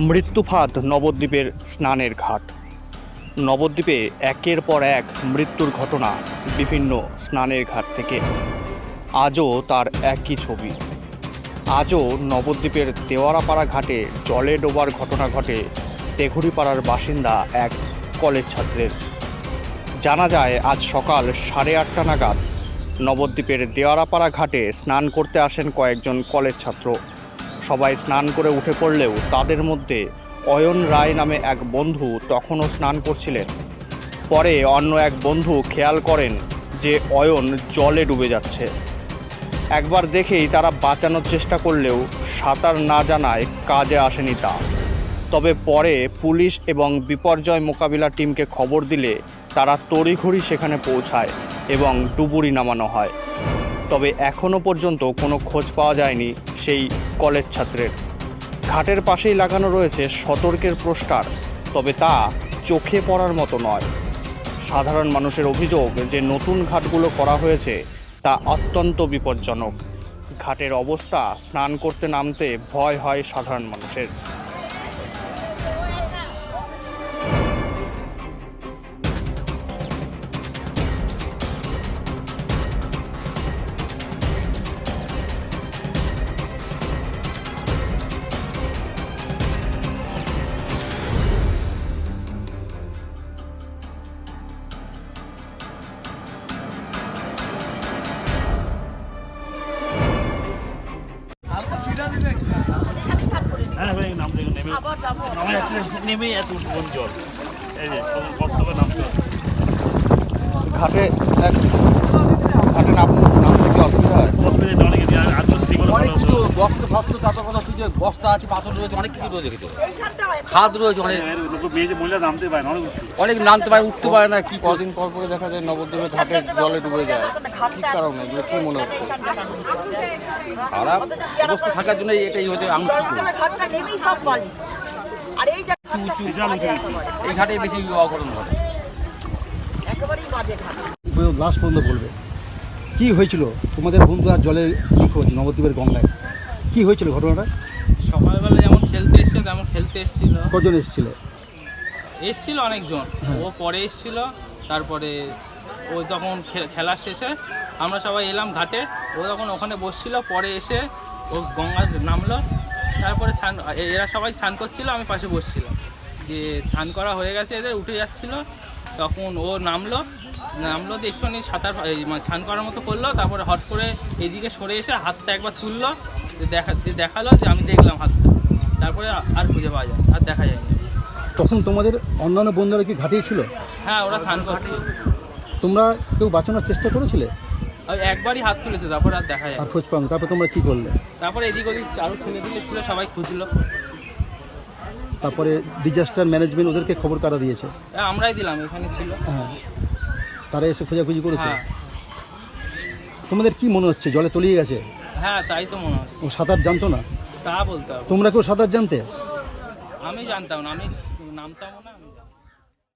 মৃত্যুফাঁদ নবদ্বীপের স্নানের ঘাট। নবদ্বীপে একের পর এক মৃত্যুর ঘটনা বিভিন্ন স্নানের ঘাট থেকে। আজও তার একই ছবি। আজও নবদ্বীপের দেওয়ারাপাড়া ঘাটে জলে ডোবার ঘটনা ঘটে তেঘুরিপাড়ার বাসিন্দা এক কলেজ ছাত্রের। জানা যায়, আজ সকাল সাড়ে আটটা নাগাদ নবদ্বীপের দেওয়ারাপাড়া ঘাটে স্নান করতে আসেন কয়েকজন কলেজ ছাত্র। সবাই স্নান করে উঠে পড়লেও তাদের মধ্যে অয়ন রায় নামে এক বন্ধু তখনও স্নান করছিলেন। পরে অন্য এক বন্ধু খেয়াল করেন যে অয়ন জলে ডুবে যাচ্ছে। একবার দেখেই তারা বাঁচানোর চেষ্টা করলেও সাঁতার না জানায় কাজে আসেনি তা। তবে পরে পুলিশ এবং বিপর্যয় মোকাবিলা টিমকে খবর দিলে তারা তড়িঘড়ি সেখানে পৌঁছায় এবং ডুবুরি নামানো হয়। তবে এখনও পর্যন্ত কোনো খোঁজ পাওয়া যায়নি সেই কলেজ ছাত্রের। ঘাটের পাশেই লাগানো রয়েছে সতর্কের পোস্টার তবে তা চোখে পড়ার মতো নয়। সাধারণ মানুষের অভিযোগ যে নতুন ঘাটগুলো করা হয়েছে তা অত্যন্ত বিপজ্জনক। ঘাটের অবস্থা স্নান করতে নামতে ভয় হয় সাধারণ মানুষের। নামতে নেমে নামে যাচ্ছে নেমেই এত উঠবন জল এই যে সব নামতে ঘাটে ঘাটে নামতে নামতে কি অসুবিধা হয়? অসুবিধা নেই, অনেকে কিছু। বস্তা তারপর কথা হচ্ছে যে বস্তা আছে পাথর রয়েছে অনেক কিছু রয়েছে কিছু খাদ রয়েছে অনেক। মহিলা নামতে পারে না অনেক নামতে পারে উঠতে পারে না কি কদিন পর পরে দেখা যায় নবদ্বীপের ঘাটে জলে ডুবে যায়। কি কারণে? এগুলো কি মনে হচ্ছে? খারাপ অবস্থা থাকার জন্য এটাই হচ্ছে আমি কি করি আর এই যে উঁচু বিশাল উঁচু নিচে। এই ঘাটে বেশি অঘটন ঘটে একেবারেই বাজে ঘাট। লাস্ট পর্যন্ত বলবে। কি হয়েছিল? তোমাদের বন্ধু আর জলে নিখোঁজ নবদ্বীপের গঙ্গায়। কি হয়েছিল ঘটনাটা? সকালবেলা যেমন খেলতে এসেছিল তেমন খেলতে এসেছিল। কজন এসেছিল? এসেছিল অনেকজন। ও পরে এসেছিল তারপরে ও যখন খে- খেলা শেষে আমরা সবাই এলাম ঘাটে। ও যখন ওখানে বসছিল পরে এসে ও গঙ্গা নামলো। তারপরে ছান এরা সবাই ছান করছিল আমি পাশে বসছিলাম। দিয়ে ছান করা হয়ে গেছে এদের উঠে যাচ্ছিল। তখন ও নামলো নামলো দিয়ে একটুখানি সাঁতার মানে ছান করার মতো করল তারপরে হট করে এদিকে সরে এসে হাতটা একবার তুললো দেখা দেখাল যে আমি দেখলাম হাতটা। তারপরে আর খুঁজে পাওয়া যায় আর দেখা যায়নি তখন তোমাদের অন্যান্য বন্ধুরা কি ঘাটেই ছিল হ্যাঁ ওরা স্নান করছে তোমরা কেউ বাঁচানোর চেষ্টা করেছিলে? ওই একবারই হাত তুলেছে তারপর আর দেখা যায় আর খোঁজ পাও তারপর তোমরা কি করলে? তারপরে এদিক ওদিক আরও ছেলেদিকে ছিল সবাই খুঁজলো। তারপরে ডিজাস্টার ম্যানেজমেন্ট ওদেরকে খবর কারা দিয়েছে? তা আমরাই দিলাম এখানে ছিল। হ্যাঁ। তারা এসে খোঁজাখুঁজি করেছে? হ্যাঁ। তোমাদের কি মনে হচ্ছে? জলে তলিয়ে গেছে? হ্যাঁ তাই তো মনে হয় ও সাঁতার জানতো না? তা বলতে হবে। তোমরা কেউ সাঁতার জানতে? আমি জানতাম না আমি নামতাম না আমি